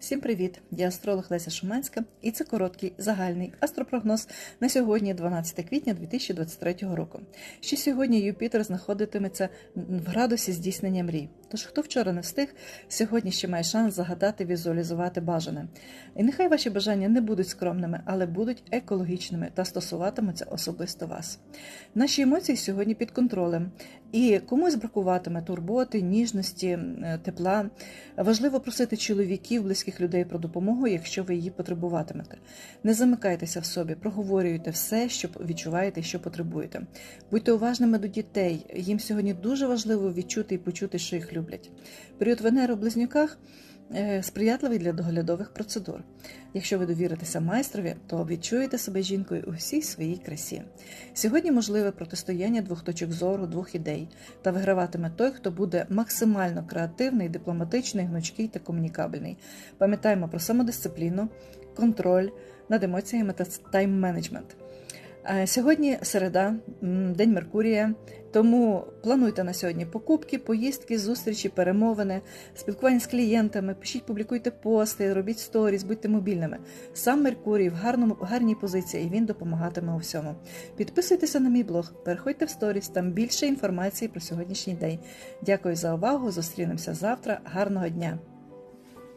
Всім привіт! Я астролог Леся Шуманська, і це короткий загальний астропрогноз на сьогодні, 12 квітня 2023 року. Ще сьогодні Юпітер знаходитиметься в градусі здійснення мрій. Тож, хто вчора не встиг, сьогодні ще має шанс загадати, візуалізувати бажане. І нехай ваші бажання не будуть скромними, але будуть екологічними та стосуватимуться особисто вас. Наші емоції сьогодні під контролем, і комусь бракуватиме турботи, ніжності, е, тепла. Важливо просити чоловіків, близьких людей про допомогу, якщо ви її потребуватимете. Не замикайтеся в собі, проговорюйте все, що відчуваєте, що потребуєте. Будьте уважними до дітей. Їм сьогодні дуже важливо відчути і почути, що їх люблять. Період Венери у близнюках. Е, Сприятливий для доглядових процедур. Якщо ви довіритеся майстрові, то відчуєте себе жінкою у всій своїй красі. Сьогодні можливе протистояння двох точок зору, двох ідей, та виграватиме той, хто буде максимально креативний, дипломатичний, гнучкий та комунікабельний. Пам'ятаємо про самодисципліну, контроль над емоціями та тайм-менеджмент. Е, Сьогодні середа, день Меркурія, тому плануйте на сьогодні покупки, поїздки, зустрічі, перемовини, спілкування з клієнтами, пишіть, публікуйте пости, робіть сторіс, будьте мобільними. Сам Меркурій в гарному гарній позиції і він допомагатиме у всьому. Підписуйтеся на мій блог, переходьте в сторіс, там більше інформації про сьогоднішній день. Дякую за увагу. Зустрінемося завтра. Гарного дня!